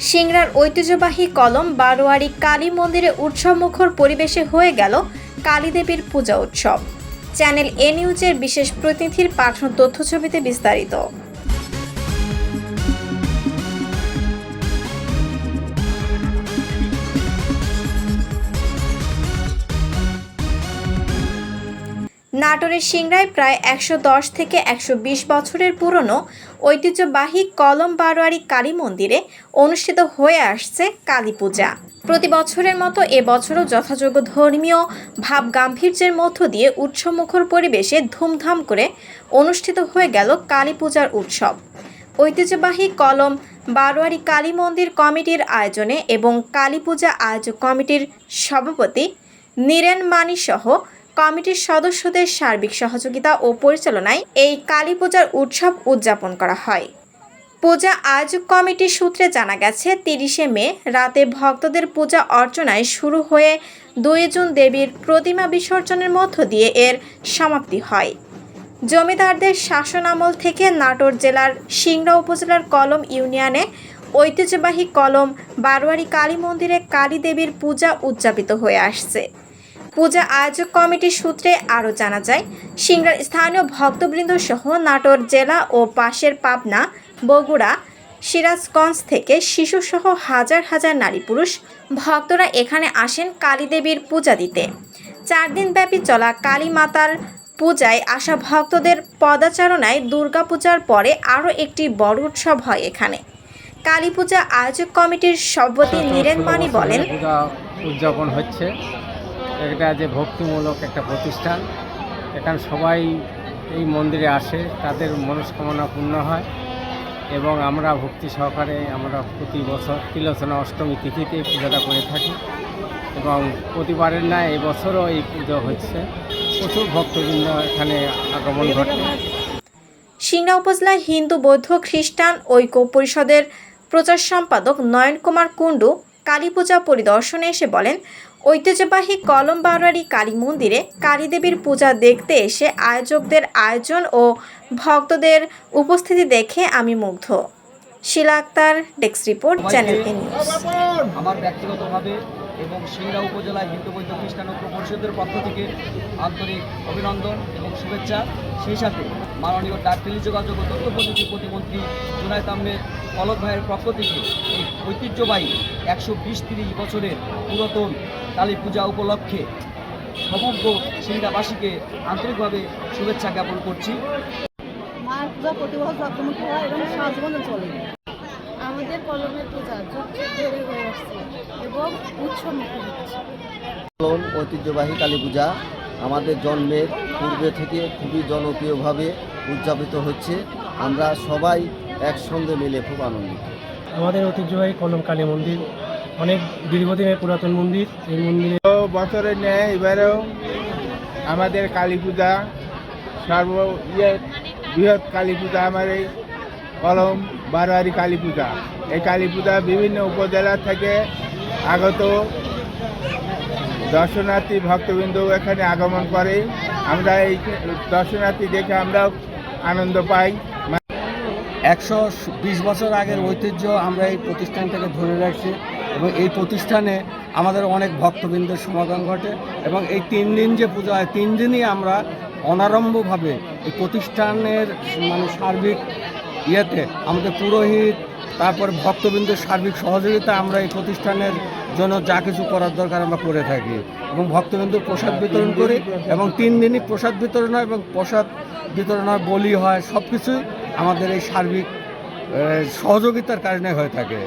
সিংড়ার ঐতিহ্যবাহী কলম বারোয়ারি কালী মন্দিরে উৎসবমুখর পরিবেশে হয়ে গেল কালীদেবীর পূজা উৎসব। চ্যানেল এ নিউজের বিশেষ প্রতিনিধির পাঠানো তথ্যছবিতে বিস্তারিত। নাটোরের সিংড়ায় প্রায় একশো দশ থেকে একশো বিশ বছরের পুরনো ঐতিহ্যবাহী কলম বারোয়ারি কালী মন্দিরে অনুষ্ঠিত হয়ে আসছে কালী পূজা। প্রতি বছরের মতো এবছরও যথাযোগ্য ধর্মীয় ভাব গাম্ভীর্যের মধ্য দিয়ে উৎসবমুখর পরিবেশে ধুমধাম করে অনুষ্ঠিত হয়ে গেল কালী পূজার উৎসব। ঐতিহ্যবাহী কলম বারোয়ারি কালী মন্দির কমিটির আয়োজনে এবং কালী পূজা আয়োজক কমিটির সভাপতি নীরেন মানি সহ কমিটির সদস্যদের সার্বিক সহযোগিতা ও পরিচালনায় এই কালী পূজার উৎসব উদযাপন করা হয়। পূজা আয়োজক কমিটির সূত্রে জানা গেছে, তিরিশে মে রাতে ভক্তদের পূজা অর্চনায় শুরু হয়ে দুই জুন দেবীর প্রতিমা বিসর্জনের মধ্য দিয়ে এর সমাপ্তি হয়। জমিদারদের শাসন আমল থেকে নাটোর জেলার সিংড়া উপজেলার কলম ইউনিয়নে ঐতিহ্যবাহী কলম বারোয়ারি কালী মন্দিরে কালী দেবীর পূজা উদযাপিত হয়ে আসছে। পূজা আয়োজক কমিটির সূত্রে আরও জানা যায়, সিংড়ার স্থানীয় ভক্তবৃন্দ সহ নাটোর জেলা ও পাশের পাবনা, বগুড়া, সিরাজগঞ্জ থেকে শিশুসহ হাজার হাজার নারী পুরুষ ভক্তরা এখানে আসেন কালী দেবীর পূজা দিতে। চার দিনব্যাপী চলা কালী মাতার পূজায় আসা ভক্তদের পদাচারণায় দুর্গাপূজার পরে আরও একটি বড় উৎসব হয় এখানে। কালী পূজা আয়োজক কমিটির সভাপতি নীরেন মানি বলেন উদযাপন হচ্ছে। এটা যে ভক্তিমূলক একটা প্রতিষ্ঠান, এখানে সবাই এই মন্দিরে আসে, তাদের মনস্কামনা পূর্ণ হয় এবং আমরা ভক্তি সহকারে আমরা প্রতি বছর তিলোচনা অষ্টমী তিথিতে পূজাটা করে থাকি এবং প্রতিবারের না এবছরও এই পুজো হচ্ছে। প্রচুর ভক্তবৃন্দ এখানে আগমন ঘটে। সিংড়া উপজেলায় হিন্দু, বৌদ্ধ, খ্রিস্টান, ঐক্য পরিষদের প্রচার সম্পাদক নয়ন কুমার কুণ্ডু কালী পূজা পরিদর্শনে এসে বলেন ঐতিহ্যবাহী কলম বারোয়ারি কালী মন্দিরে কালীদেবীর পূজা দেখতে এসে আয়োজকদের আয়োজন ও ভক্তদের উপস্থিতি দেখে আমি মুগ্ধ। Shila Akter desk report channel news. আমার ব্যক্তিগতভাবে এবং সিংড়া উপজেলা হিন্দু বৈদ্য খ্রিস্টান ঐক্য পরিষদের পক্ষ থেকে আন্তরিক অভিনন্দন এবং শুভেচ্ছা। সেই সাথে মাননীয় ডাক টেলিযোগাযোগ ও তথ্য প্রযুক্তি প্রতিমন্ত্রী জুনায়দ আহমেদ পলক ভাইয়ের পক্ষ থেকে এই ঐতিহ্যবাহী একশো বিশ তিরিশ বছরের পুরাতন কালী পূজা উপলক্ষে সমগ্র সিংড়াবাসীকে আন্তরিকভাবে শুভেচ্ছা জ্ঞাপন করছি। মায়ের পূজা প্রতি বছর হয় এবং সারা চলে। আমাদের কলমের পূজা যুগ যুগ ধরে হয়ে আসছে এবং উৎসব হচ্ছে পালন ঐতিহ্যবাহী কালী পূজা আমাদের জন্মের পূর্বে থেকে খুবই জনপ্রিয়ভাবে উদযাপিত হচ্ছে। আমরা সবাই একসঙ্গে মিলে খুব আনন্দিত। আমাদের ঐতিহ্যবাহী কলম কালী মন্দির অনেক দীর্ঘদিনের পুরাতন মন্দির এই মন্দিরে বছরের ন্যায় এবারেও আমাদের কালী পূজা সর্ব ইয়ে বৃহৎ কালী পূজা আমার এই কলম বারোয়ারি কালী পূজা এই কালী পূজা বিভিন্ন উপজেলা থেকে আগত দর্শনার্থী ভক্তবৃন্দ এখানে আগমন করে। আমরা এই দর্শনার্থী দেখে আমরাও আনন্দ পাই। একশো বিশ বছর আগের ঐতিহ্য আমরা এই প্রতিষ্ঠানটাকে ধরে রাখছি এবং এই প্রতিষ্ঠানে আমাদের অনেক ভক্তবৃন্দের সমাগম ঘটে এবং এই তিন দিন যে পুজো হয়, তিন দিনই আমরা অনারম্ভভাবে এই প্রতিষ্ঠানের মানে সার্বিক ইয়েতে আমাদের পুরোহিত, তারপর ভক্তবৃন্দের সার্বিক সহযোগিতা আমরা এই প্রতিষ্ঠানের জন্য যা কিছু করার দরকার আমরা করে থাকি এবং ভক্তবৃন্দুর প্রসাদ বিতরণ করি এবং তিন দিনই প্রসাদ বিতরণ হয় এবং প্রসাদ বিতরণ হয়, বলি হয় সব কিছুই আমাদের এই সার্বিক সহযোগিতার কারণে হয়ে থাকে।